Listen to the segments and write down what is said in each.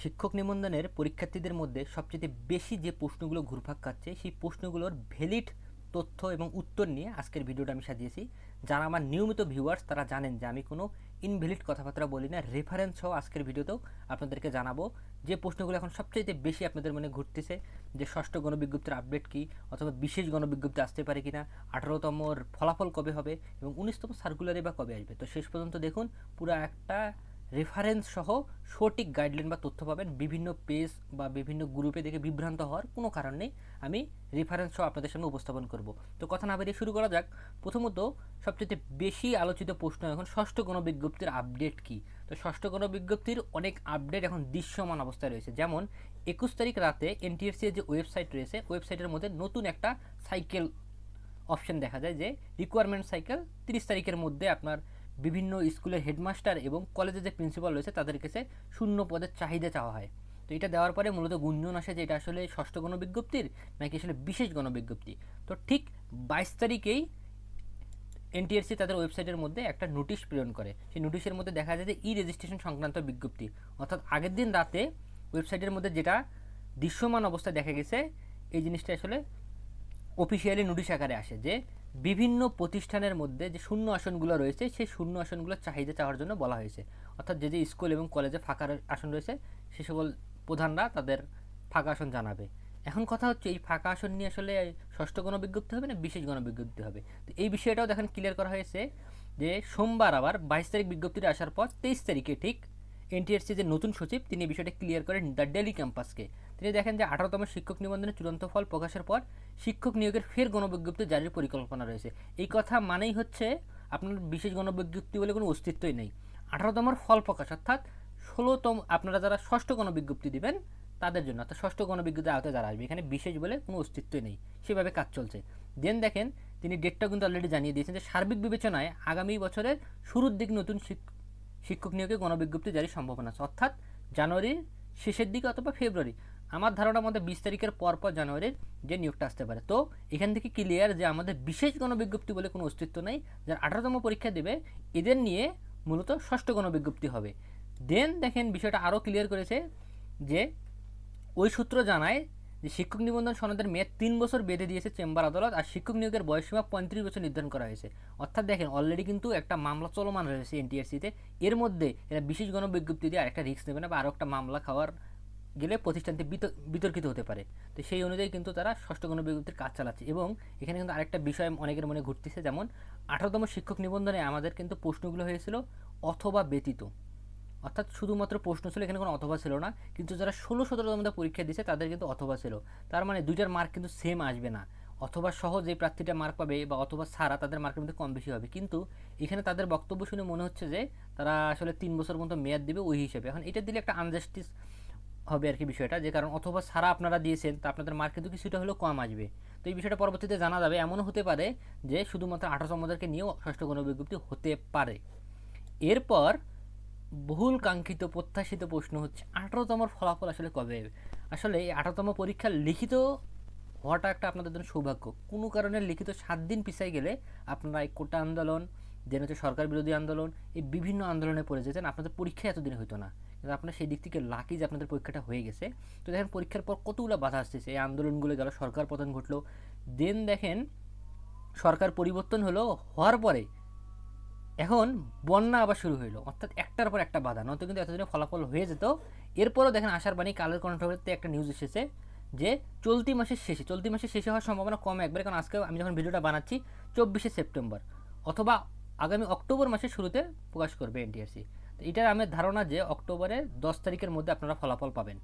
শিক্ষক নিবন্ধনের পরীক্ষার্থীদের মধ্যে সবচেয়ে বেশি যে প্রশ্নগুলো ঘুরপাক খাচ্ছে, সেই প্রশ্নগুলোর ভ্যালিড তথ্য এবং উত্তর নিয়ে আজকের ভিডিওটা আমি সাজিয়েছি। যারা আমার নিয়মিত ভিউয়ার্স তারা জানেন যে আমি কোনো ইনভ্যালিড কথাবার্তা বলি না রেফারেন্স সহ আজকের ভিডিওতেও আপনাদেরকে জানাব যে প্রশ্নগুলো এখন সবচেয়ে বেশি আপনাদের মনে ঘুরতেছে, যে ষষ্ঠ গণবিজ্ঞপ্তির আপডেট কী অথবা বিশেষ গণবিজ্ঞপ্তি আসতে পারে কিনা, আঠারোতমর ফলাফল কবে হবে এবং উনিশতম সার্কুলারে বা কবে আসবে। তো শেষ পর্যন্ত দেখুন, পুরো একটা রেফারেন্স সহ সঠিক গাইডলাইন বা তথ্য পাবেন। বিভিন্ন পেজ বা বিভিন্ন গ্রুপে দেখে বিভ্রান্ত হওয়ার কোনো কারণ নেই। আমি রেফারেন্স সহ আপনাদের সামনে উপস্থাপন করব। তো কথা না বেরিয়ে শুরু করা যাক। প্রথমত সবচেয়ে বেশি আলোচিত প্রশ্ন এখন ষষ্ঠ গণবিজ্ঞপ্তির আপডেট কি? তো ষষ্ঠ গণবিজ্ঞপ্তির অনেক আপডেট এখন দৃশ্যমান অবস্থায় রয়েছে। যেমন, একুশ তারিখ রাতে এনটিএসসি যে ওয়েবসাইট রয়েছে ওয়েবসাইটের মধ্যে নতুন একটা সাইকেল অপশন দেখা যায় যে রিকোয়ারমেন্ট সাইকেল তিরিশ তারিখের মধ্যে আপনার বিভিন্ন স্কুলের হেডমাস্টার এবং কলেজের যে প্রিন্সিপাল রয়েছে তাদের কাছে শূন্য পদের চাহিদা চাওয়া হয়। তো এটা দেওয়ার পরে মূলত গুঞ্জন আসে যে এটা আসলে ষষ্ঠ গণবিজ্ঞপ্তির নাকি আসলে বিশেষ গণবিজ্ঞপ্তি। তো ঠিক বাইশ তারিখেই এনটিআরসি তাদের ওয়েবসাইটের মধ্যে একটা নোটিশ প্রেরণ করে। সেই নোটিশের মধ্যে দেখা যায় যে ই রেজিস্ট্রেশন সংক্রান্ত বিজ্ঞপ্তি। অর্থাৎ আগের দিন রাতে ওয়েবসাইটের মধ্যে যেটা দৃশ্যমান অবস্থায় দেখা গেছে, এই জিনিসটা আসলে অফিসিয়ালি নোটিশ আকারে আসে যে বিভিন্ন প্রতিষ্ঠানের মধ্যে যে শূন্য আসনগুলো রয়েছে, সেই শূন্য আসনগুলোর চাহিদা চাওয়ার জন্য বলা হয়েছে। অর্থাৎ যে যে স্কুল এবং কলেজে ফাঁকা আসন রয়েছে, সে সকল প্রধানরা তাদের ফাঁকা আসন জানাবে। এখন কথা হচ্ছে, এই ফাঁকা আসন নিয়ে আসলে ষষ্ঠ গণবিজ্ঞপ্তি হবে না, বিশেষ গণবিজ্ঞপ্তি হবে? তো এই বিষয়টাও দেখেন ক্লিয়ার করা হয়েছে যে সোমবার আবার বাইশ তারিখ বিজ্ঞপ্তিটা আসার পর তেইশ তারিখে ঠিক এনটিএসসি যে নতুন সচিব, তিনি এই বিষয়টা ক্লিয়ার করেন দ্য ডেলি ক্যাম্পাসকে তিনি দেখেন যে আঠারোতম শিক্ষক নিবন্ধনের চূড়ান্ত ফল প্রকাশের পর শিক্ষক নিয়োগের ফের গণবিজ্ঞপ্তি জারির পরিকল্পনা রয়েছে। এই কথা মানেই হচ্ছে আপনার বিশেষ গণবিজ্ঞপ্তি বলে কোনো অস্তিত্বই নেই। আঠারোতমর ফল প্রকাশ অর্থাৎ ষোলোতম আপনারা যারা ষষ্ঠ গণবিজ্ঞপ্তি দিবেন, তাদের জন্য অর্থাৎ ষষ্ঠ গণবিজ্ঞপ্তি আওতায় যারা আসবে, এখানে বিশেষ বলে কোনো অস্তিত্বই নেই। সেভাবে কাজ চলছে। দেন দেখেন তিনি ডেটটা কিন্তু অলরেডি জানিয়ে দিয়েছেন যে সার্বিক বিবেচনায় আগামী বছরের শুরুর দিক নতুন শিক্ষক নিয়োগে গণবিজ্ঞপ্তি জারির সম্ভাবনা আছে। অর্থাৎ জানুয়ারির শেষের দিকে অথবা ফেব্রুয়ারি। আমার ধারণা মধ্যে বিশ তারিখের পর পর জানুয়ারির যে নিয়োগটা আসতে পারে। তো এখান থেকে ক্লিয়ার যে আমাদের বিশেষ গণবিজ্ঞপ্তি বলে কোনো অস্তিত্ব নেই, যারা আঠারোতম পরীক্ষা দেবে, এদের নিয়ে মূলত ষষ্ঠ গণবিজ্ঞপ্তি হবে। দেন দেখেন বিষয়টা আরও ক্লিয়ার করেছে যে ওই সূত্র জানায় যে শিক্ষক নিবন্ধন সনদের মেয়াদ তিন বছর বেঁধে দিয়েছে চেম্বার আদালত, আর শিক্ষক নিয়োগের বয়সসীমা পঁয়ত্রিশ বছর নির্ধারণ করা হয়েছে। অর্থাৎ দেখেন অলরেডি কিন্তু একটা মামলা চলমান রয়েছে এনটিআরসিতে। এর মধ্যে এরা বিশেষ গণবিজ্ঞপ্তি দিয়ে আরেকটা রিস্ক নেবে না বা আরও একটা মামলা খাওয়ার গেলে প্রতিষ্ঠানটি বিতর্কিত হতে পারে। তো সেই অনুযায়ী কিন্তু তারা ষষ্ঠ গণবিজ্ঞপ্তির কাজ চালাচ্ছে এবং এখানে কিন্তু আরেকটা বিষয় অনেকের মনে ঘুরতেছে, যেমন আঠারোতম শিক্ষক নিবন্ধনে আমাদের কিন্তু প্রশ্নগুলো হয়েছিল, অথবা ব্যতীত। অর্থাৎ শুধুমাত্র প্রশ্ন ছিল, এখানে কোনো অথবা ছিল না। কিন্তু যারা ষোলো সতেরোতম পরীক্ষা দিয়েছে, তাদের কিন্তু অথবা ছিল। তার মানে দুইটার মার্ক কিন্তু সেম আসবে না। অথবা সহ যে প্রার্থীটা মার্ক পাবে বা অথবা সারা তাদের মার্কের মধ্যে কম বেশি হবে। কিন্তু এখানে তাদের বক্তব্য শুনে মনে হচ্ছে যে, তারা আসলে তিন বছর মতো মেয়াদ দিবে ওই হিসেবে। এখন এটা দিলে একটা আনজাস্টিস হবে আর কি বিষয়টা, যে কারণ অথবা সারা আপনারা দিয়েছেন, তা আপনাদের মার্ক কিন্তু কিছুটা হলেও কম আসবে। তো এই বিষয়টা পরবর্তীতে জানা যাবে। এমনও হতে পারে যে শুধুমাত্র আঠারো আমাদেরকে নিয়েও ষষ্ঠ গণবিজ্ঞপ্তি হতে পারে। এরপর বহুল কাঙ্ক্ষিত প্রত্যাশিত প্রশ্ন হচ্ছে আঠারোতমর ফলাফল আসলে কবে? আসলে এই আঠারোতম পরীক্ষা লিখিত হওয়াটা একটা আপনাদের জন্য সৌভাগ্য। কোনো কারণে লিখিত সাত দিন পিছাই গেলে আপনারা এই কোটা আন্দোলন দেন হচ্ছে সরকার বিরোধী আন্দোলন, এই বিভিন্ন আন্দোলনে পড়ে যেতেন। আপনাদের পরীক্ষা এতদিন হতো না। কিন্তু আপনার সেই দিক থেকে লাকি যে আপনাদের পরীক্ষাটা হয়ে গেছে। তো দেখেন, পরীক্ষার পর কতগুলো বাধা আসতেছে। এই আন্দোলনগুলো গেল, সরকার পতন ঘটলো। দেন দেখেন, সরকার পরিবর্তন হলো, হওয়ার পরে এখন বন্যা আবার শুরু হইল। অর্থাৎ একটার পর একটা বাধা। নয়তো কিন্তু এতদিনে ফলাফল হয়ে যেত। এরপরও দেখেন আশার বাণী কালের কণ্ঠতে একটা নিউজ এসেছে যে চলতি মাসের শেষে, চলতি মাসের শেষে হওয়ার সম্ভাবনা কম একবারে। কারণ আজকে আমি যখন ভিডিওটা বানাচ্ছি, চব্বিশে সেপ্টেম্বর। অথবা আগামী অক্টোবর মাসের শুরুতে প্রকাশ করবে এনটিআরসি তো এটার আমার ধারণা যে অক্টোবরের দশ তারিখের মধ্যে আপনারা ফলাফল পাবেন।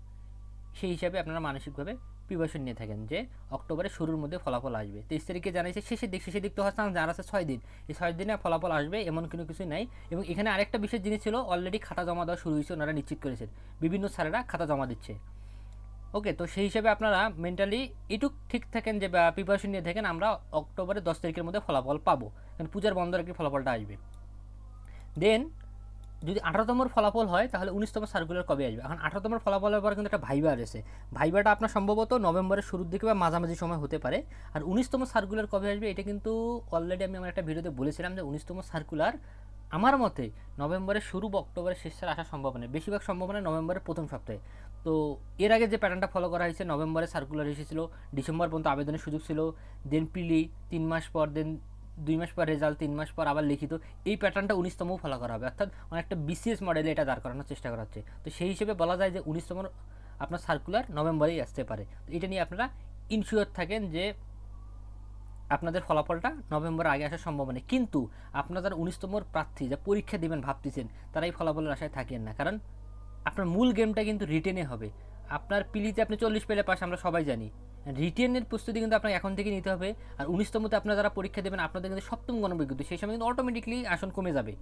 সেই হিসাবে আপনারা মানসিকভাবে প্রিপারেশন নিয়ে থাকেন যে অক্টোবরের শুরুর মধ্যে ফলাফল আসবে। তেইশ তারিখে জানাইছে, শেষের দিক শেষের দিক তো হচ্ছে যার আছে ছয় দিন। এই ছয় দিনে ফলাফল আসবে এমন কোনো কিছু নাই। এবং এখানে আরেকটা বিশেষ জিনিস ছিল অলরেডি খাতা জমা দেওয়া শুরু হয়েছে, ওনারা নিশ্চিত করেছেন। বিভিন্ন স্যারেরা খাতা জমা দিচ্ছে। ওকে তো সেই হিসাবে আপনারা মেন্টালি এটুক ঠিক থাকেন যে প্রিপারেশন নিয়ে থাকেন, আমরা অক্টোবরের দশ তারিখের মধ্যে ফলাফল পাবো। কারণ পূজার বন্ধ রেখে ফলাফলটা আসবে। দেন যদি আঠারোতমর ফলাফল হয়, তাহলে উনিশতম সার্কুলার কবে আসবে? এখন আঠারোতমর ফলাফলের পর কিন্তু একটা ভাইবা রয়েছে ভাইবাটা আপনার সম্ভবত নভেম্বরের শুরুর দিকে বা মাঝামাঝি সময় হতে পারে। আর উনিশতম সার্কুলার কবে আসবে, এটা কিন্তু অলরেডি আমি আমার একটা ভিডিওতে বলেছিলাম যে, উনিশতম সার্কুলার আমার মতে নভেম্বরের শুরু বা অক্টোবরের শেষের আসার সম্ভাবনা বেশিরভাগ সম্ভাবনা নভেম্বরের প্রথম সপ্তাহে। তো এর আগে যে প্যাটার্নটা ফলো করা হয়েছে নভেম্বরে সার্কুলার এসেছিল ডিসেম্বর পর্যন্ত আবেদনের সুযোগ ছিল দেন পিলি তিন মাস পর দেন দুই মাস পর রেজাল্ট তিন মাস পর আবার লিখিত, এই প্যাটার্নটা উনিশতমও ফলো করা হবে। অর্থাৎ অনেকটা বিসিএস মডেলে এটা দাঁড় করানোর চেষ্টা করা হচ্ছে। তো সেই হিসেবে বলা যায় যে উনিশতম আপনার সার্কুলার নভেম্বরেই আসতে পারে। তো এটা নিয়ে আপনারা ইনশিওর থাকেন যে আপনাদের ফলাফলটা নভেম্বর আগে আসার সম্ভাবনা। কিন্তু আপনারা যারা উনিশতমর প্রার্থী যা পরীক্ষা দেবেন, ভাবতেছেন, তারা এই ফলাফলের আশায় থাকেন না। কারণ আপনার মূল গেমটা কিন্তু রিটেনে হবে। আপনার পিলিতে আপনি চল্লিশ পেলে পাশ আমরা সবাই জানি। রিটেনের প্রস্তুতি কিন্তু আপনাকে এখন থেকে নিতে হবে। আর উনিশতমতে আপনারা যারা পরীক্ষা দেবেন, আপনাদের কিন্তু সপ্তম গণবিজ্ঞপ্তি, সেই সময় কিন্তু অটোমেটিকলি আসন কমে যাবে।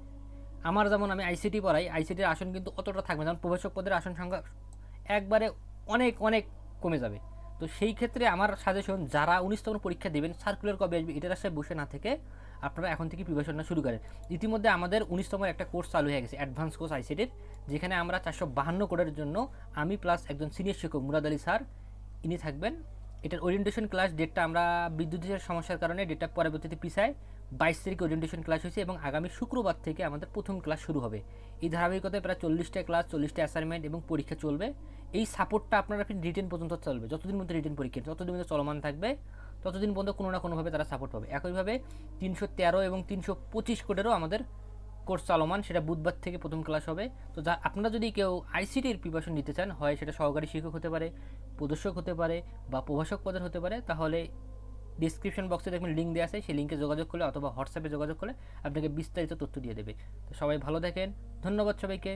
আমার যেমন আমি আইসিটি পড়াই আইসিটির আসন কিন্তু অতটা থাকবে যেমন প্রবেশক পদের আসন সংখ্যা একবারে অনেক অনেক কমে যাবে। তো সেই ক্ষেত্রে আমার সাজেশন যারা উনিশতম পরীক্ষা দেবেন সার্কুলার কবে আসবে, এটার আশায় বসে না থেকে আপনারা এখন থেকে প্রিপারেশন শুরু করেন। ইতিমধ্যে আমাদের উনিশতম একটা কোর্স চালু হয়ে গেছে, অ্যাডভান্স কোর্স আইসিটির যেখানে আমরা চারশো বাহান্ন কোডের জন্য আমি প্লাস একজন সিনিয়র শিক্ষক মুরাদ আলী স্যার, ইনি থাকবেন। এটার ওরিয়েন্টেশন ক্লাস ডেটটা আমরা বিদ্যুতের সমস্যার কারণে ডেটটা পরবর্তীতে পিছায় বাইশ তারিখে ওরিয়েন্টেশন ক্লাস হয়েছে এবং আগামী শুক্রবার থেকে আমাদের প্রথম ক্লাস শুরু হবে। এই ধারাবাহিকতায় প্রায় চল্লিশটা ক্লাস চল্লিশটা অ্যাসাইনমেন্ট এবং পরীক্ষা চলবে। এই সাপোর্টটা আপনারা রিটেন পর্যন্ত চলবে, যতদিন মধ্যে রিটেন পরীক্ষা, যতদিন মধ্যে চলমান থাকবে ততদিন পর্যন্ত কোনো না কোনোভাবে তারা সাপোর্ট পাবে। একইভাবে তিনশো তেরো এবং তিনশো পঁচিশ কোটেরও আমাদের কোর্স চলমান, সেটা বুধবার থেকে প্রথম ক্লাস হবে। তো যা, আপনারা যদি কেউ আইসিটির প্রিপারেশন নিতে চান, হয় সেটা সহকারী শিক্ষক হতে পারে, প্রদর্শক হতে পারে বা প্রভাষক পদের হতে পারে, তাহলে ডিসক্রিপশন বক্সে দেখবেন লিঙ্ক দেওয়া আছে, সেই লিঙ্কে যোগাযোগ করলে অথবা হোয়াটসঅ্যাপে যোগাযোগ করলে আপনাকে বিস্তারিত তথ্য দিয়ে দেবে। তো সবাই ভালো থাকেন, ধন্যবাদ সবাইকে।